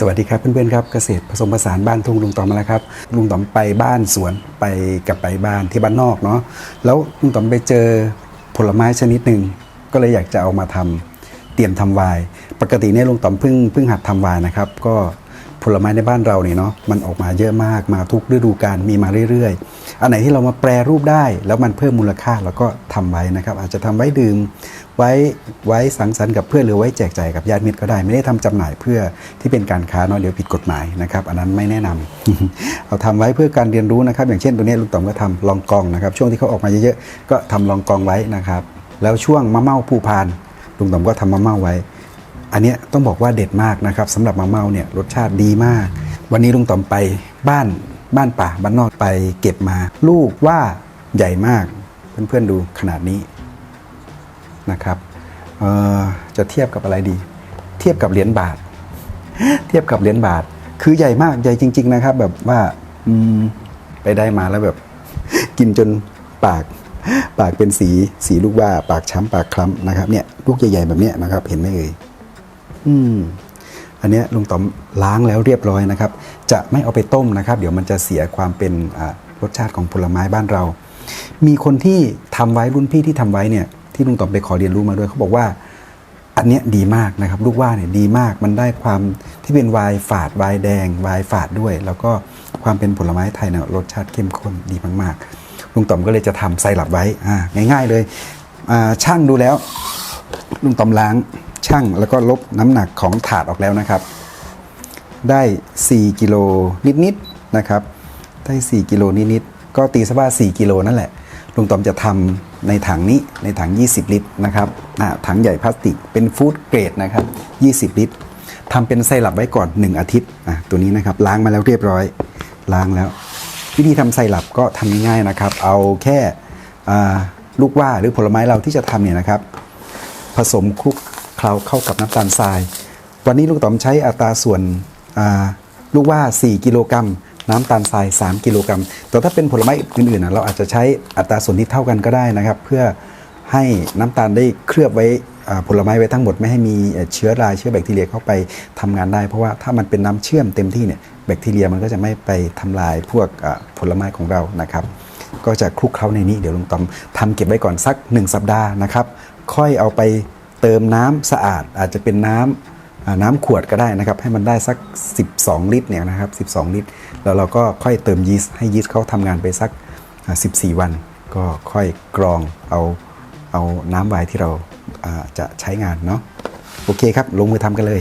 สวัสดีครับเพื่อนๆครับเกษตรผสมผสานบ้านทุ่งลุงต๋อมมาแล้วครับลุงต๋อมไปบ้านสวนไปกับไปบ้านที่บ้านนอกเนาะแล้วลุงต๋อมไปเจอผลไม้ชนิดหนึ่งก็เลยอยากจะเอามาทำเตรียมทำไวน์ปกติเนี่ยลุงต๋อมเพิ่งเพิ่งหัดทำไวน์นะครับก็ผลไม้ในบ้านเราเนี่ยเนาะมันออกมาเยอะมากมาทุกฤดูกาลมีมาเรื่อยๆ อันไหนที่เรามาแปรรูปได้ แล้วมันเพิ่มมูลค่าเราก็ทำไว้นะครับ อาจจะทำไว้ดื่ม ไว้ไว้สังสรรค์กับเพื่อนหรือไว้แจกจ่ายกับญาติมิตรก็ได้ ไม่ได้ทำจำหน่ายเพื่อที่เป็นการค้าเนาะเดี๋ยวผิดกฎหมายนะครับ อันนั้นไม่แนะนำเอาทำไว้เพื่อการเรียนรู้นะครับ อย่างเช่นตัวนี้ลุงต๋อมก็ทำลองกองนะครับ ช่วงที่เขาออกมาเยอะๆก็ทำลองกองไว้นะครับ แล้วช่วงมะเม่าผู้พานลุงต๋อมก็ทำมะเม่าไว้ อันนี้ต้องบอกว่าเด็ดมากนะครับสำหรับมะเม่าเนี่ยรสชาติดีมาก วันนี้ลุงต๋อมไปบ้านบ้านป่าบ้านนอกไปเก็บมา ลูกว่าใหญ่มากเพื่อนๆดูขนาดนี้ นะครับจะเทียบกับอะไรดี เทียบกับเหรียญบาท เทียบกับเหรียญบาท คือใหญ่มากใหญ่จริง ๆ นะครับ แบบว่าอืไปได้มาแล้วแบบ กินจนปาก ปากเป็นสีสีลูกว่า ปากช้ำปากคล้ำนะครับเนี่ยลูกใหญ่ๆแบบเนี้ยนะครับ เห็นไหมเอ่ยอืมอันเนี้ยลุงต๋อมล้างแล้วเรียบร้อยนะครับ จะไม่เอาไปต้มนะครับ เดี๋ยวมันจะเสียความเป็นรสชาติของผลไม้บ้านเรา มีคนที่ทำไว้รุ่นพี่ที่ทำไว้เนี่ย ที่ลุงต๋อมไปขอเรียนรู้มาด้วยเขาบอกว่า อันเนี้ยดีมากนะครับ ลูกว่าเนี่ยดีมากมันได้ความที่เป็นวน์ฝาดวน์แดงวน์ฝาดด้วย แล้วก็ความเป็นผลไม้ไทยเนี่ยรสชาติเข้มข้นดีมากๆลุงต๋อมก็เลยจะทำไซรัปไว้อ่าง่าย ๆเลยอ่าช่างดูแล้ว ลุงต๋อมล้างช่างแล้วก็ลบน้ำหนักของถาดออกแล้วนะครับ ได้ 4กิโลนิดๆนะครับได้ 4กิโลนิดๆก็ตีซะว่า4กิโลนั่นแหละ ลุงตอมจะทำในถังนี้ในถัง 20 ลิตรนะครับถังใหญ่พลาสติกเป็นฟู้ดเกรดนะครับ 20 ลิตรทำเป็นไซรัปไว้ก่อน 1 อาทิตย์ตัวนี้นะครับล้างมาแล้วเรียบร้อยล้างแล้ว วิธีทำไซรัปก็ทำง่ายๆนะครับ เอาแค่ลูกว่าหรือผลไม้เราที่จะทำเนี่ยนะครับ ผสมคลุกเคล้าเข้ากับน้ำตาลทราย วันนี้ลูกต๋อมใช้อัตราส่วนลูกว่า 4 กิโลกรัม น้ำตาลทราย 3 กิโลกรัม แต่ถ้าเป็นผลไม้อื่นๆนะเราอาจจะใช้อัตราส่วนที่เท่ากันก็ได้นะครับ เพื่อให้น้ำตาลได้เคลือบไว้ผลไม้ไว้ทั้งหมดไม่ให้มีเชื้อราเชื้อแบคทีเรียเข้าไปทำงานได้ เพราะว่าถ้ามันเป็นน้ำเชื่อมเต็มที่เนี่ยแบคทีเรียมันก็จะไม่ไปทำลายพวกผลไม้ของเรานะครับ ก็จะคลุกเคล้าในนี้เดี๋ยวลุงต๋อมทำเก็บไว้ก่อนสัก 1 สัปดาห์นะครับ ค่อยเอาไปเติมน้ำสะอาดอาจจะเป็นน้ำอ่า น้ำขวดก็ได้นะครับ ให้มันได้สัก 12 ลิตรเนี่ยนะครับ 12 ลิตร แล้วเราก็ค่อยเติมยีสต์ให้ยีสต์เขาทำงานไปสัก 14 วัน ก็ค่อยกรองเอาเอาน้ำไวน์ที่เราจะใช้งานเนาะโอเคครับ ลงมือทำกันเลย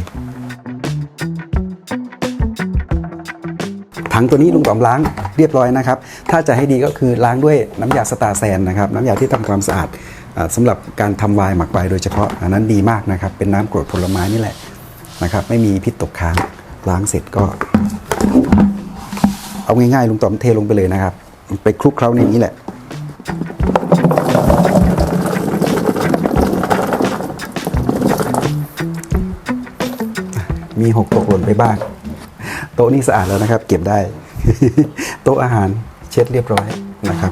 ถังตัวนี้ลุงต๋อมล้างเรียบร้อยนะครับ ถ้าจะให้ดีก็คือล้างด้วยน้ำยาสตาแซนนะครับ น้ำยาที่ทำความสะอาดอ่าสำหรับการทำไวน์หมักไวน์โดยเฉพาะอันนั้นดีมากนะครับ เป็นน้ำกรดผลไม้นี่แหละ นะครับ ไม่มีพิษตกค้างล้างเสร็จก็ เอาง่ายๆลุงต๋อมเทลงไปเลยนะครับ ไปคลุกเคล้าในนี้แหละ มีหกตกหล่นไปบ้าง โต๊ะนี้สะอาดแล้วนะครับ เก็บได้ โต๊ะอาหารเช็ดเรียบร้อยนะครับ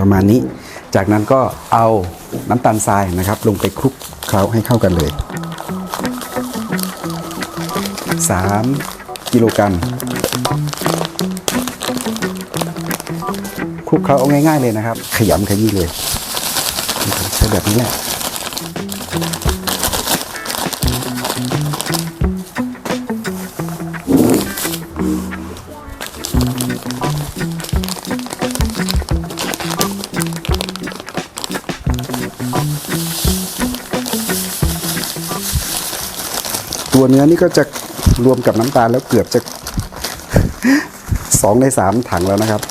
ประมาณนี้ จากนั้นก็เอา น้ำตาลทรายนะครับ ลงไปคลุกเคล้าให้เข้ากันเลย 3 กิโลกรัมคลุกเคล้าเอาง่ายๆเลยนะครับ ขยำขยี้เลย ใช้แบบนี้แหละ ตัวเนื้อนี่ก็จะรวมกับน้ำตาลแล้วเกือบจะสองในสามถังแล้วนะครับ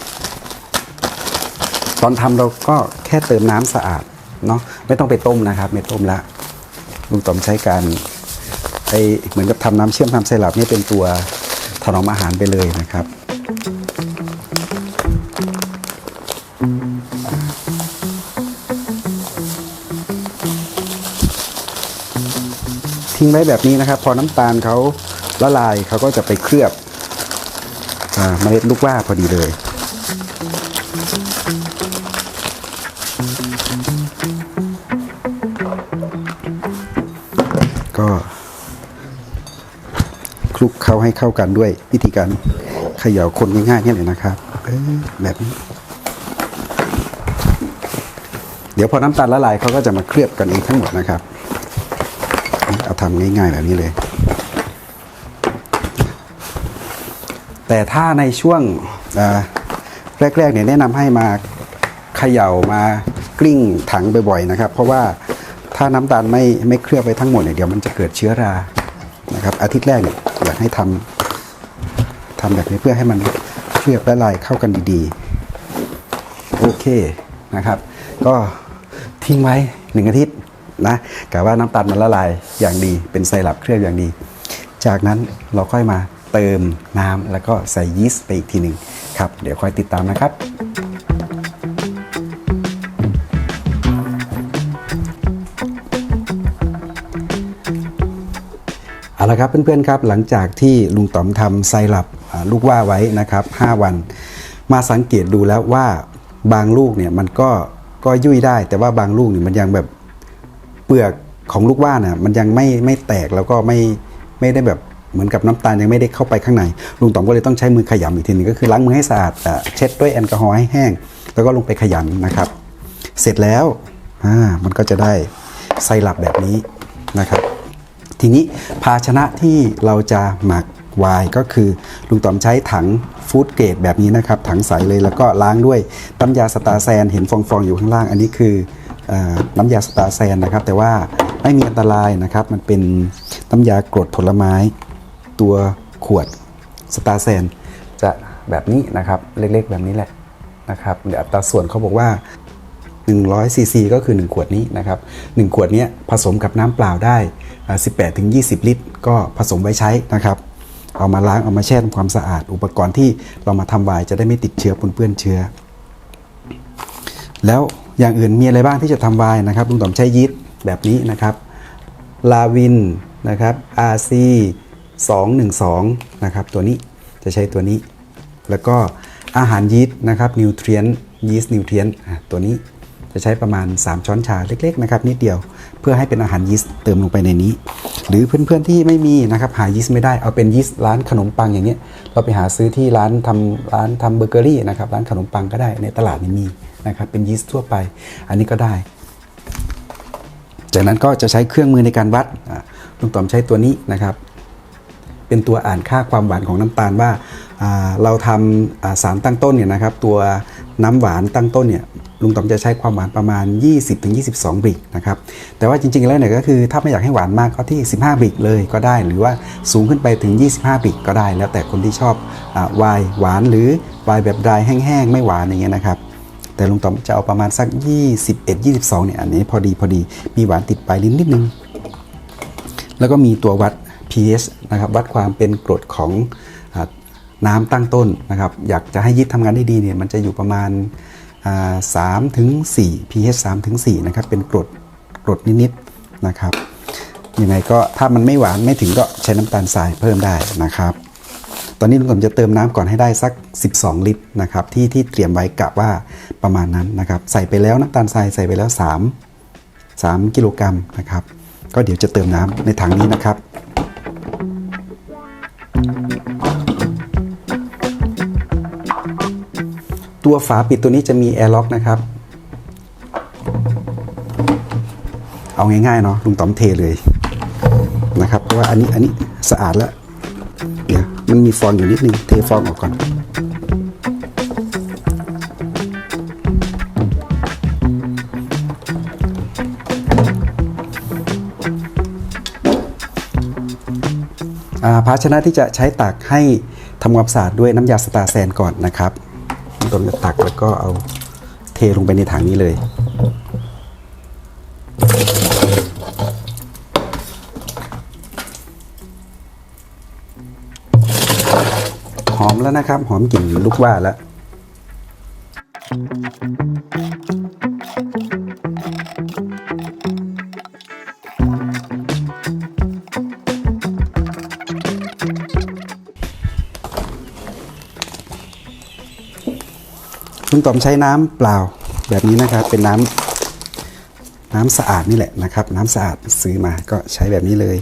ตอนทำเราก็แค่เติมน้ำสะอาดเนาะไม่ต้องไปต้มนะครับ ไม่ต้มละลุงต๋อมใช้การไอเหมือนกับทำน้ำเชื่อมทำไซรัปนี่เป็นตัวถนอมอาหารไปเลยนะครับ ทิ้งไว้แบบนี้นะครับ พอน้ำตาลเขาละลายเขาก็จะไปเคลือบอาเมล็ดลูกว่าพอดีเลยก็คลุกเข้าให้เข้ากันด้วยวิธีการเขย่าคนง่ายๆนี่เลยนะครับแบบนี้ เดี๋ยวพอน้ำตาลละลายเขาก็จะมาเคลือบกันเองทั้งหมดนะครับ เอาทำง่ายๆแบบนี้เลย แต่ถ้าในช่วงแรกๆเนี่ยแนะนำให้มาเขย่ามากลิ้งถังบ่อยๆนะครับ เพราะว่าถ้าน้ำตาลไม่ไม่เคลือบไปทั้งหมดเนี่ยเดี๋ยวมันจะเกิดเชื้อรานะครับ อาทิตย์แรกเนี่ยอยากให้ทำทำแบบนี้เพื่อให้มันเคลือบละลายเข้ากันดีๆ โอเคนะครับ ก็ทิ้งไว้หนึ่งอาทิตย์ นะกะว่าน้ำตาลมันละลายอย่างดี เป็นไซรัปเคลือบอย่างดี จากนั้นเราค่อยมาเติมน้ำแล้วก็ใส่ยีสต์ไปอีกทีหนึ่งครับ เดี๋ยวค่อยติดตามนะครับเอาละครับเพื่อนๆครับหลังจากที่ลุงต๋อมทำไซรัปลูกว่าไว้นะครับ 5 วัน มาสังเกตดูแล้วว่าบางลูกเนี่ยมันก็ก็ยุ่ยได้ แต่ว่าบางลูกเนี่ยมันยังแบบ เปลือกของลูกว่าน่ะมันยังไม่ไม่แตกแล้วก็ไม่ไม่ได้แบบเหมือนกับน้ำตาลยังไม่ได้เข้าไปข้างใน ลุงต๋อมก็เลยต้องใช้มือขยำอีกทีหนึงก็คือล้างมือให้สะอาดเช็ดด้วยแอลกอฮอล์ให้แห้ง แล้วก็ลงไปขยำนะครับ เสร็จแล้วอ่ามันก็จะได้ไซรัปแบบนี้นะครับ ทีนี้ภาชนะที่เราจะหมักไวน์ก็คือลุงต๋อมใช้ถังฟู้ดเกรดแบบนี้นะครับ ถังใสเลยแล้วก็ล้างด้วยน้ำยาสตาแซนเห็นฟองๆอยู่ข้างล่าง อันนี้คือ น้ำยาสตาแซนนะครับ แต่ว่าไม่มีอันตรายนะครับ มันเป็นน้ำยากรดผลไม้ ตัวขวดสตาแซนจะแบบนี้นะครับ เล็กๆแบบนี้แหละนะครับเดี๋ยวอัตราส่วนเขาบอกว่า100ซีซีก็คือ 1 ขวดนี้นะครับ 1 ขวดนี้ผสมกับน้ำเปล่าได้ 18ถึง20 ลิตร ก็ผสมไว้ใช้นะครับ เอามาล้าง เอามาแช่ทำความสะอาด อุปกรณ์ที่เรามาทำวน์จะได้ไม่ติดเชื้อปนเปื้อนเชื้อ แล้ว อย่างอื่นมีอะไรบ้างที่จะทำวน์นะครับลุงต๋อมใช้ยีสต์แบบนี้นะครับลาวินนะครับ RC 212นะครับตัวนี้จะใช้ตัวนี้ แล้วก็อาหารยีสต์นะครับนิวเทรียนยีสต์นิวเทรียนตัวนี้จะใช้ประมาณ 3 ช้อนชาเล็กๆนะครับนิดเดียวเพื่อให้เป็นอาหารยีสต์เติมลงไปในนี้ หรือเพื่อนๆที่ไม่มีนะครับหายีสต์ไม่ได้เอาเป็นยีสต์ร้านขนมปังอย่างเงี้ยเราไปหาซื้อที่ร้านทำร้านทำเบเกอรี่นะครับร้านขนมปังก็ได้ในตลาดนี่มี นะครับเป็นยีสต์ทั่วไป อันนี้ก็ได้ จากนั้นก็จะใช้เครื่องมือในการวัดลุงต๋อมใช้ตัวนี้นะครับ เป็นตัวอ่านค่าความหวานของน้ำตาลว่าเราทำอ่าสารตั้งต้นเนี่ยนะครับ ตัวน้ำหวานตั้งต้นเนี่ยลุงต๋อมจะใช้ความหวานประมาณ 20-22 บริกนะครับ แต่ว่าจริงๆ แล้วเนี่ยก็คือถ้าไม่อยากให้หวานมากก็ที่ 15 บริกเลยก็ได้ หรือว่าสูงขึ้นไปถึง 25 บริกก็ได้ แล้วแต่คนที่ชอบอาไวน์หวานหรือวน์แบบดายแห้งๆ ไม่หวานอย่างเงี้ยนะครับ แต่ลุงต๋อมจะเอาประมาณสัก 21-22เนี่ยอันนี้พอดีพอดีมีหวานติดปลายลิ้นนิดนึง แล้วก็มีตัววัด pH นะครับวัดความเป็นกรดของอน้ำตั้งต้นนะครับ อยากจะให้ยีสต์ทำงานได้ดีเนี่ยมันจะอยู่ประมาณสามถึงสี่ pH 3ถึง4นะครับเป็นกรดกรดนิดๆนะครับยังไงก็ถ้ามันไม่หวานไม่ถึงก็ใช้น้ำตาลทรายเพิ่มได้นะครับ ตอนนี้ลุงผมจะเติมน้ำก่อนให้ได้สัก 12 ลิตรนะครับที่ที่เตรียมไว้กะว่า ประมาณนั้นนะครับ ใส่ไปแล้วน้ำตาลทรายใส่ไปแล้ว 3 3 กิโลกรัมนะครับ ก็เดี๋ยวจะเติมน้ำในถังนี้นะครับตัวฝาปิดตัวนี้จะมีแอร์ล็อกนะครับ เอาง่ายๆเนาะลุงต๋อมเทเลยนะครับ เพราะว่าอันนี้อันนี้สะอาดแล้ว เดี๋ยวมันมีฟองอยู่นิดนึง เทฟองออกก่อน ภาชนะที่จะใช้ตักให้ทำความสะอาดด้วยน้ำยาสตาร์แซนก่อนนะครับต้นจะตักแล้วก็เอาเทลงไปในถังนี้เลย หอมแล้วนะครับ หอมกลิ่นลูกว่าแล้ว ลุงต๋อมใช้น้ำเปล่าแบบนี้นะครับ เป็นน้ำน้ำสะอาดนี่แหละนะครับ น้ำสะอาดซื้อมาก็ใช้แบบนี้เลย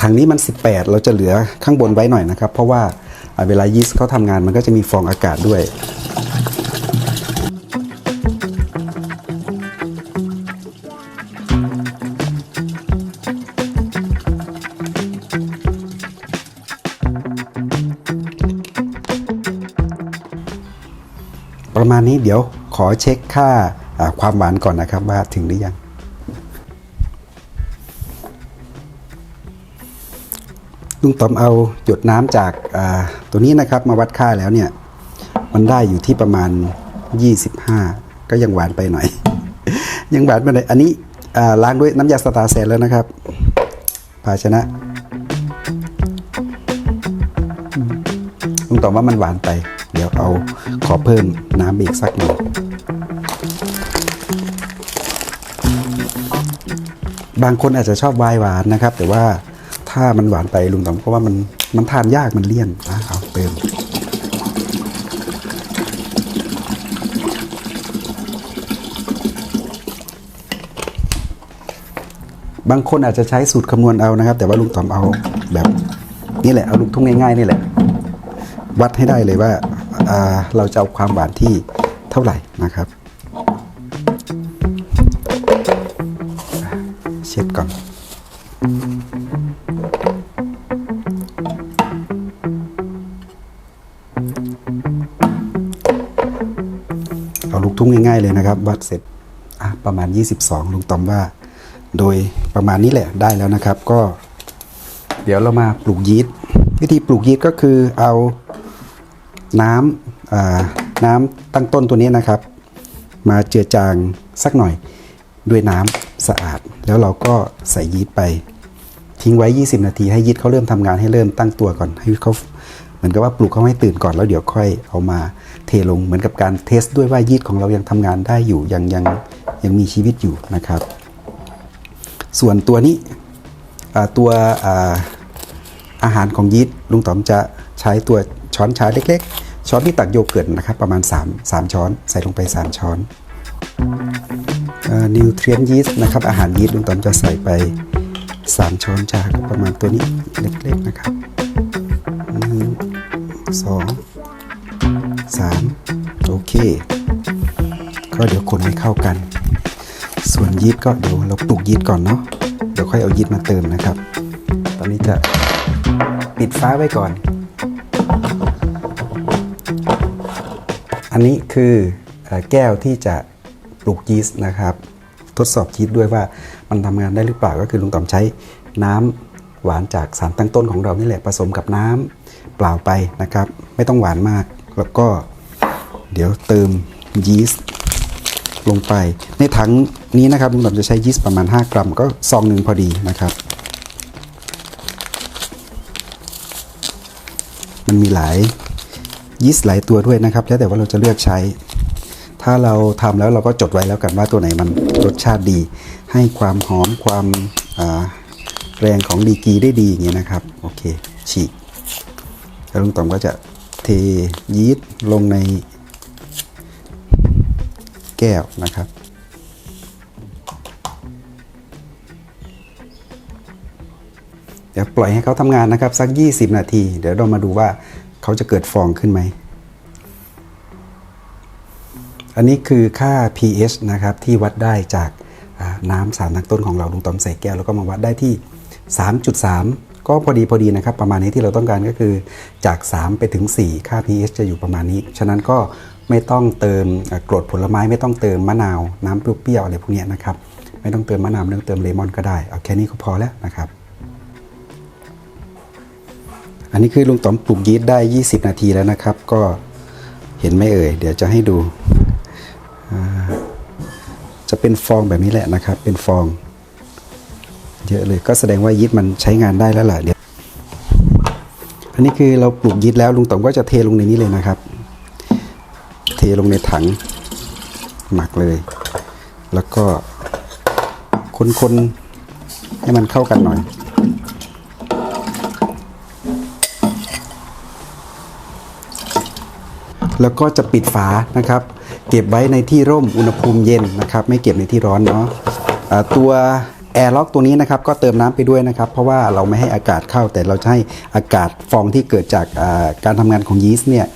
ถังนี้มัน 18 เราจะเหลือข้างบนไว้หน่อยนะครับ เพราะว่าอ่าเวลายีสต์เขาทำงานมันก็จะมีฟองอากาศด้วย ณนี้เดี๋ยวขอเช็คค่าความหวานก่อนนะครับว่าถึงหรือยัง ลุงต๋อมเอาหยดน้ำจากาตัวนี้นะครับมาวัดค่าแล้วเนี่ย มันได้อยู่ที่ประมาณ 25 ก็ยังหวานไปหน่อย ยังหวานไปหน่อยอันนี้ล้างด้วยน้ำยาสตาเซนแล้วนะครับ ภาชนะลุงต๋อมว่ามันหวานไป เดี๋ยวเอาขอเพิ่มน้ำอีกสักหน่อยบางคนอาจจะชอบไวน์หวานนะครับ แต่ว่าถ้ามันหวานไปลุงต๋อมก็ว่ามันมันทานยากมันเลี่ยนอะเอาเติมบางคนอาจจะใช้สูตรคำนวณเอานะครับ แต่ว่าลุงต๋อมเอาแบบนี่แหละเอาลูกทุ่งง่ายๆนี่แหละ วัดให้ได้เลยว่า เราจะเอาความหวานที่เท่าไหร่นะครับ เช็ดก่อนเอาลูกทุ่งง่าย ๆเลยนะครับ วัดเสร็จประมาณ 22 ลุงตอมว่า โดยประมาณนี้แหละได้แล้วนะครับ ก็ เดี๋ยวเรามาปลูกยีสต์วิธีปลูกยีสต์ก็คือเอา น้ำน้ำตั้งต้นตัวนี้นะครับ มาเจือจางสักหน่อยด้วยน้ำสะอาด แล้วเราก็ใส่ยีสต์ไปทิ้งไว้ 20 นาทีให้ยีสต์เขาเริ่มทำงานให้เริ่มตั้งตัวก่อนให้เขาเหมือนกับว่าปลุกเขาให้ตื่นก่อนแล้วเดี๋ยวค่อยเอามาเทลงเหมือนกับการเทสด้วยว่ายีสต์ของเรายังทำงานได้อยู่ยังยังยังมีชีวิตอยู่นะครับ ส่วนตัวนี้ตัวอาอาหารของยีสต์ลุงต๋อมจะใช้ตัวช้อนชาเล็ก ช้อนที่ตักโยเกิร์ตนะครับประมาณ 3 3 ช้อน ใส่ลงไป 3 ช้อนนิวเทรียนยีสต์นะครับอาหารยีสต์ลุงต๋อมจะใส่ไป 3 ช้อนชาประมาณตัวนี้เล็กๆนะครับสองสามโอเค ก็เดี๋ยวคนให้เข้ากัน ส่วนยีสต์ก็เดี๋ยวเราปลูกยีสต์ก่อนเนาะเดี๋ยวค่อยเอายีสต์มาเติมนะครับ ตอนนี้จะปิดฟ้าไว้ก่อน อันนี้คือแก้วที่จะปลูกยีสต์นะครับ ทดสอบยีสต์ด้วยว่ามันทำงานได้หรือเปล่าก็คือลุงต๋อมใช้น้ำหวานจากสารตั้งต้นของเรานี่แหละผสมกับน้ำเปล่าไปนะครับ ไม่ต้องหวานมากแล้วก็เดี๋ยวเติมยีสต์ลงไป ในถังนี้นะครับลุงต๋อมจะใช้ยีสต์ประมาณ 5 กรัม ก็ซองหนึ่งพอดีนะครับมันมีหลาย ยีสต์หลายตัวด้วยนะครับ แล้วแต่ว่าเราจะเลือกใช้ ถ้าเราทำแล้วเราก็จดไว้แล้วกันว่าตัวไหนมันรสชาติดี ให้ความหอมความแรงของดีกีได้ดีอย่างเงี้ยนะครับ โอเค ฉีกแล้วลุงต๋อมก็จะเทยีสต์ลงในแก้วนะครับเดี๋ยวปล่อยให้เขาทำงานนะครับ สัก 20 นาที เดี๋ยวเรามาดูว่า เขาจะเกิดฟองขึ้นไหม อันนี้คือค่า pH นะครับที่วัดได้จากน้ำสารตั้งต้นของเราลุงต๋อมใส่แก้วแล้วก็มาวัดได้ที่ 3.3 ก็พอดีพอดีนะครับ ประมาณนี้ที่เราต้องการก็คือจาก 3 ไปถึง 4 ค่า pH จะอยู่ประมาณนี้ ฉะนั้นก็ไม่ต้องเติมกรดผลไม้ไม่ต้องเติมมะนาว น้ำเปรี้ยวๆอะไรพวกนี้นะครับ ไม่ต้องเติมมะนาวไม่ต้องเติมเลมอนก็ได้เอาแค่นี้ก็พอแล้วนะครับ อันนี้คือลุงต๋อมปลูกยีสต์ได้ 20 นาทีแล้วนะครับ ก็เห็นไหมเอ่ย เดี๋ยวจะให้ดู จะเป็นฟองแบบนี้แหละนะครับ เป็นฟองเยอะเลยก็แสดงว่ายีสต์มันใช้งานได้แล้วล่ะเดี๋ยวอันนี้คือเราปลูกยีสต์แล้วลุงต๋อมก็จะเทลงในนี้เลยนะครับ เทลงในถังหมักเลย แล้วก็คนๆให้มันเข้ากันหน่อย แล้วก็จะปิดฝานะครับ เก็บไว้ในที่ร่มอุณหภูมิเย็นนะครับ ไม่เก็บในที่ร้อนเนาะอ่าตัวแอร์ล็อกตัวนี้นะครับก็เติมน้ำไปด้วยนะครับ เพราะว่าเราไม่ให้อากาศเข้า แต่เราให้อากาศฟองที่เกิดจากการทำงานของยีสต์เนี่ย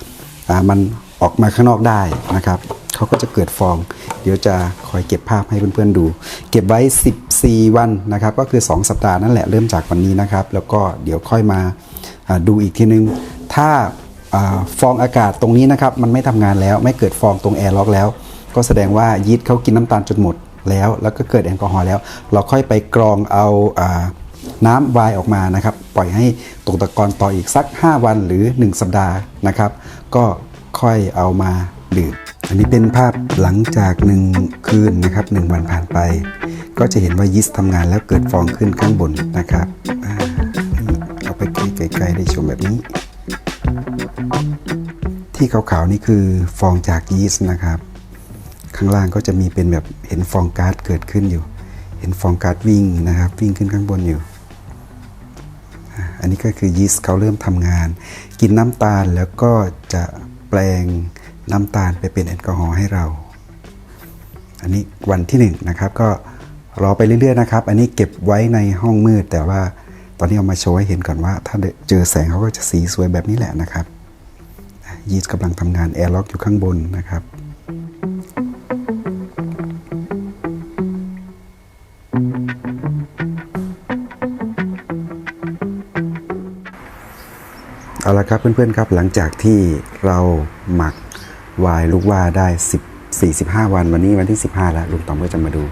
มันออกมาข้างนอกได้นะครับเขาก็จะเกิดฟอง เดี๋ยวจะคอยเก็บภาพให้เพื่อนๆดู เก็บไว้ 14 วันนะครับ ก็คือ 2 สัปดาห์นั่นแหละเริ่มจากวันนี้นะครับ แล้วก็เดี๋ยวค่อยมาดูอีกทีนึง ถ้า ฟองอากาศตรงนี้นะครับมันไม่ทำงานแล้ว ไม่เกิดฟองตรงแอร์ล็อกแล้ว ก็แสดงว่ายีสต์เขากินน้ำตาลจนหมดแล้ว แล้วก็เกิดแอลกอฮอล์แล้ว เราค่อยไปกรองเอาอน้ำวน์ออกมานะครับ ปล่อยให้ตกตะกอนต่ออีกสัก 5 วันหรือ 1 สัปดาห์นะครับ ก็ค่อยเอามาดื่ม อันนี้เป็นภาพหลังจาก 1 คืนนะครับ 1 วันผ่านไป ก็จะเห็นว่ายีสต์ทำงานแล้วเกิดฟองขึ้นข้างบนนะครับ เอาไปไกลๆได้ชมแบบนี้ ที่ขาวๆนี่คือฟองจากยีสต์นะครับ ข้างล่างก็จะมีเป็นแบบเห็นฟองก๊าซเกิดขึ้นอยู่ เห็นฟองก๊าซวิ่งนะครับ วิ่งขึ้นข้างบนอยู่ อันนี้ก็คือยีสต์เขาเริ่มทำงาน กินน้ำตาลแล้วก็จะแปลงน้ำตาลไปเป็นแอลกอฮอล์ให้เรา อันนี้วันที่หนึ่งนะครับก็รอไปเรื่อยๆนะครับ อันนี้เก็บไว้ในห้องมืดแต่ว่า ตอนนี้เอามาโชว์ให้เห็นก่อนว่า ถ้าเจอแสงเขาก็จะสีสวยแบบนี้แหละนะครับ ยีสต์กำลังทำงานแอร์ล็อกอยู่ข้างบนนะครับเอาละครับเพื่อนๆครับหลังจากที่เราหมักวายลูกว่าได้10 45 วันวันนี้วันที่ 15 แล้วลุงต๋อมก็จะมาดู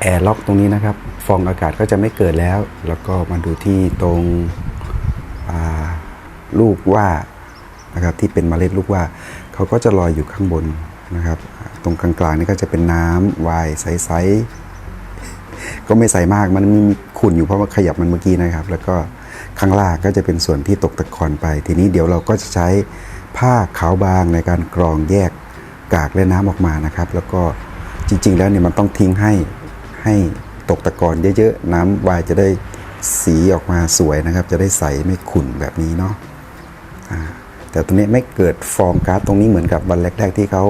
แอร์ล็อกตรงนี้นะครับ ฟองอากาศก็จะไม่เกิดแล้ว แล้วก็มาดูที่ตรงลูกว่านะครับที่เป็นเมล็ดลูกว่าเขาก็จะลอยอยู่ข้างบนนะครับ ตรงกลางๆนี่ก็จะเป็นน้ำวายใสๆก็ไม่ใสมากมันมีขุ่นอยู่เพราะว่าขยับมันเมื่อกี้นะครับ แล้วก็ข้างล่างก็จะเป็นส่วนที่ตกตะกอนไป ทีนี้เดี๋ยวเราก็จะใช้ผ้าขาวบางในการกรองแยกกากและน้ำออกมานะครับ แล้วก็จริง ๆ แล้วเนี่ยมันต้องทิ้งให้ให้ ตกตะกอนเยอะๆ น้ำวายจะได้สีออกมาสวยนะครับ จะได้ใสไม่ขุ่นแบบนี้เนาะแต่ตรงนี้ไม่เกิดฟองก๊าซตรงนี้เหมือนกับวันแรกๆที่เขา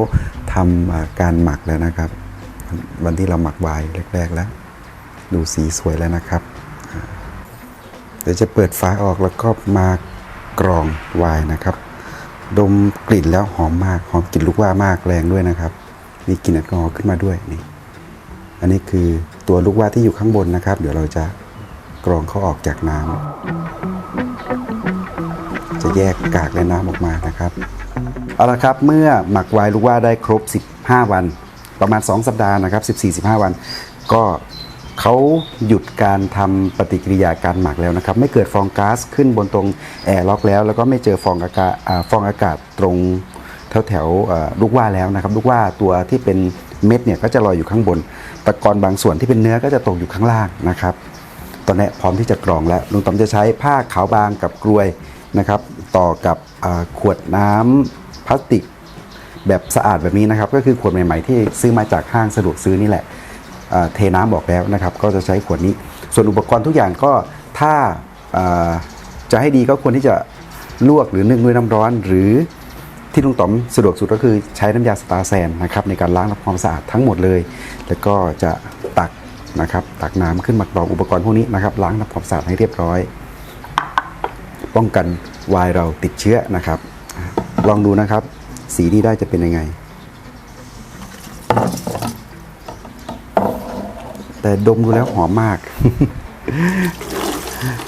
ทำการหมักแล้วนะครับ วันที่เราหมักวน์แรกๆแล้ว ดูสีสวยแล้วนะครับ เดี๋ยวจะเปิดฝาออกแล้วก็มากรองวน์นะครับ ดมกลิ่นแล้วหอมมากหอมกลิ่นลูกว่ามากแรงด้วยนะครับ มีกลิ่นแอลกอฮอล์ขึ้นมาด้วยนี่อันนี้คือ ตัวลูกว่าที่อยู่ข้างบนนะครับ เดี๋ยวเราจะกรองเขาออกจากน้ำจะแยกกากและน้ำออกมานะครับเอาละครับเมื่อหมักไวน์ลูกว่าได้ครบ 15 วัน ประมาณ 2 สัปดาห์นะครับ14-15 วัน ก็เขาหยุดการทำปฏิกิริยาการหมักแล้วนะครับ ไม่เกิดฟองก๊าซขึ้นบนตรงแอร์ล็อกแล้ว แล้วก็ไม่เจอฟองอากาศฟองอากาศตรงแถวแถวลูกว่าแล้วนะครับ ลูกว่าตัวที่เป็น เม็ดเนี่ยก็จะลอยอยู่ข้างบน ตะกอนบางส่วนที่เป็นเนื้อก็จะตกอยู่ข้างล่างนะครับ ตอนนี้พร้อมที่จะกรองแล้วลุงต๋อมจะใช้ผ้าขาวบางกับกลวยนะครับ ต่อกับขวดน้ำพลาสติกแบบสะอาดแบบนี้นะครับ ก็คือขวดใหม่ๆที่ซื้อมาจากห้างสะดวกซื้อนี่แหละเทน้ำบอกแล้วนะครับ ก็จะใช้ขวดนี้ ส่วนอุปกรณ์ทุกอย่างก็ถ้าจะให้ดีก็ควรที่จะลวกหรือนึ่งด้วยน้ำร้อนหรือ ที่ลุงต๋อมสะดวกสุดก็คือใช้น้ำยาสตาแซนนะครับในการล้างทำความสะอาดทั้งหมดเลย แล้วก็จะตักนะครับตักน้ำขึ้นมากรองอุปกรณ์พวกนี้นะครับล้างทำความสะอาดให้เรียบร้อย ป้องกันวายเราติดเชื้อนะครับ ลองดูนะครับ สีที่ได้จะเป็นยังไง แต่ดมดูแล้วหอมมาก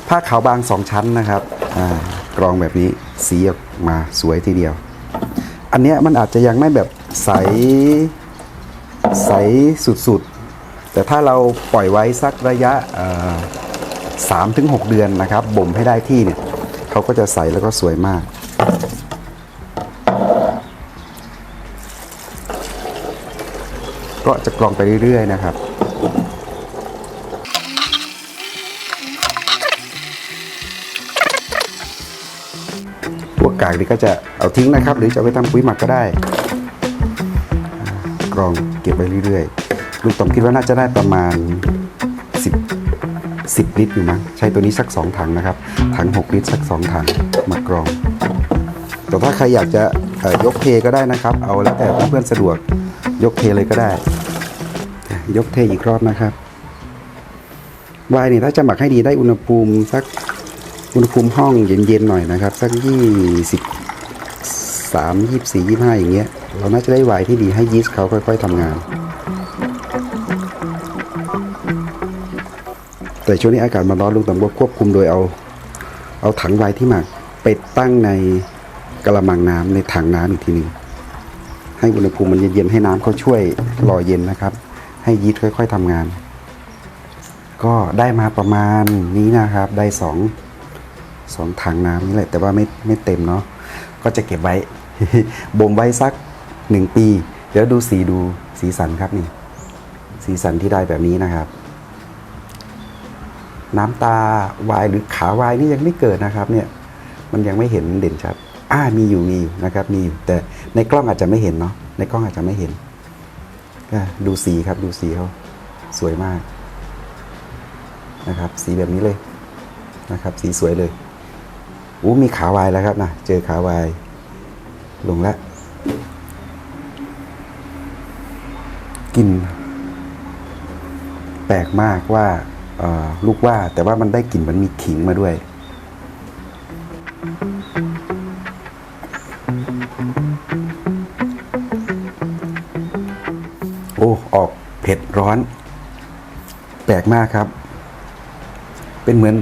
ผ้าขาวบางสองชั้นนะครับกรองแบบนี้สีออกมาสวยทีเดียว อันเนี้ยมันอาจจะยังไม่แบบใสใสสุดๆ แต่ถ้าเราปล่อยไว้สักระยะสามถึงหกเดือนนะครับ บ่มให้ได้ที่เนี่ยเขาก็จะใสแล้วก็สวยมาก ก็จะกรองไปเรื่อยๆนะครับ กากนี่ก็จะเอาทิ้งนะครับ หรือจะไปทำปุ๋ยหมักก็ได้กรองเก็บไว้เรื่อยๆ ลูกต๋อมคิดว่าน่าจะได้ประมาณ 10 10 ลิตรอยู่มั้งใช้ตัวนี้สัก 2 ถังนะครับ ถัง 6 ลิตรสัก 2 ถังมากรอง แต่ถ้าใครอยากจะยกเทก็ได้นะครับ เอาแล้วแต่เพื่อนๆสะดวกยกเทเลยก็ได้ ยกเทอีกรอบนะครับวน์นี่ถ้าจะหมักให้ดีได้อุณหภูมิสัก อุณหภูมิห้องเย็นๆหน่อยนะครับสักยี่สิบสามยี่สี่ยี่ห้าอย่างเงี้ย เราน่าจะได้ไวน์ที่ดีให้ยีสต์เขาค่อย ๆทำงาน แต่ช่วงนี้อากาศมันร้อนลุงต๋อมก็ควบคุมโดยเอา เอาถังไวน์ที่หมักไปตั้งในกระมังน้ำในถังน้ำอีกทีหนึ่งให้อุณหภูมิมันเย็นๆให้น้ำเขาช่วยรอเย็นนะครับ ให้ยีสต์ค่อย ๆทำงาน ก็ได้มาประมาณนี้นะครับ ได้สอง สองถังน้ำนี่แหละแต่ว่าไม่ไม่เต็มเนาะก็จะเก็บไว้บ่มไว้สักหนึ่งปี เดี๋ยวดูสีดูสีสันครับนี่ สีสันที่ได้แบบนี้นะครับ น้ำตาวายหรือขาวายนี่ยังไม่เกิดนะครับ เนี่ย มันยังไม่เห็นเด่นชัดอ่ามีอยู่มีอยู่นะครับ มีอยู่แต่ในกล้องอาจจะไม่เห็นเนาะในกล้องอาจจะไม่เห็นดูสีครับดูสีเขาสวยมากนะครับ สีแบบนี้เลยนะครับ สีสวยเลย อู้มีขาวายแล้วครับนะเจอขาวาย ลงแล้วกลินแปลกมากว่าลูกว่า แต่ว่ามันได้กลิ่นมันมีขิงมาด้วย โอ้ ออกเผ็ดร้อน แปลกมากครับ เป็นเหมือน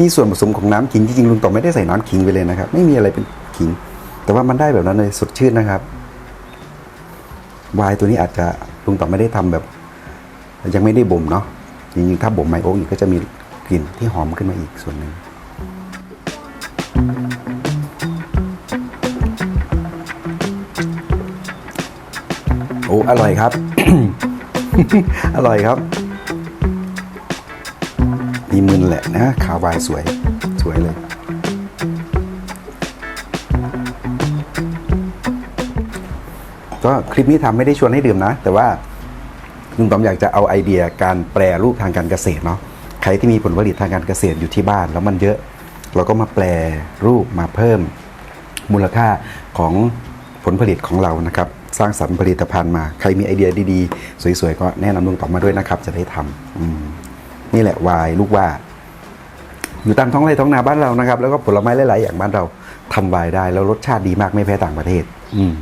มีส่วนผสมของน้ำขิงจริงๆลุงต่อไม่ได้ใส่น้ำขิงไปเลยนะครับ ไม่มีอะไรเป็นขิง แต่ว่ามันได้แบบนั้นเลยสดชื่นนะครับวายตัวนี้อาจจะลุงต่อไม่ได้ทำแบบ ยังไม่ได้บ่มเนาะจริงๆถ้าบ่มไมโอ๊กอีกก็จะมีกลิ่นที่หอมขึ้นมาอีกส่วนหนึ่งโอ้อร่อยครับ อร่อยครับ มีมึนแหละนะขาววายสวยสวยเลยก็คลิปนี้ทำไม่ได้ชวนให้ดื่มนะ แต่ว่าลุงต๋อมอยากจะเอาไอเดียการแปรรูปทางการเกษตรเนาะใครที่มีผลผลิตทางการเกษตรอยู่ที่บ้าน แล้วมันเยอะเราก็มาแปรรูปมาเพิ่มมูลค่าของผลผลิตของเรานะครับ สร้างสรรค์ผลิตภัณฑ์มา ใครมีไอเดียดีๆ สวยๆ ก็แนะนำลุงต๋อมมาด้วยนะครับ จะได้ทำอืม นี่แหละวายลูกว่า อยู่ตามท้องไร่ท้องนาบ้านเรานะครับ แล้วก็ผลไม้หลายๆอย่างบ้านเราทำวายได้ แล้วรสชาติดีมากไม่แพ้ต่างประเทศ อืม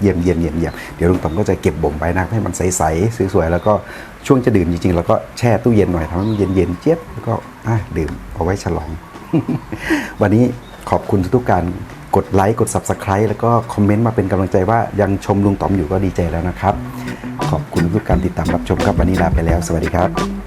เยี่ยมเยี่ยมเยี่ยมเยี่ยมเดี๋ยวลุงต๋อมก็จะเก็บบ่มไว้นะให้มันใสๆสวยๆแล้วก็ช่วงจะดื่มจริงๆเราก็แช่ตู้เย็นหน่อยทำให้มันเย็นๆเจี๊ยบแล้วก็อ่ดื่มเอาไว้ฉลอง วันนี้ขอบคุณทุกๆการกดไลค์กด Subscribe แล้วก็คอมเมนต์มาเป็นกำลังใจว่ายังชมลุงต๋อมอยู่ก็ดีใจแล้วนะครับ ขอบคุณทุกการติดตามรับชมครับวันนี้ลาไปแล้ว สวัสดีครับ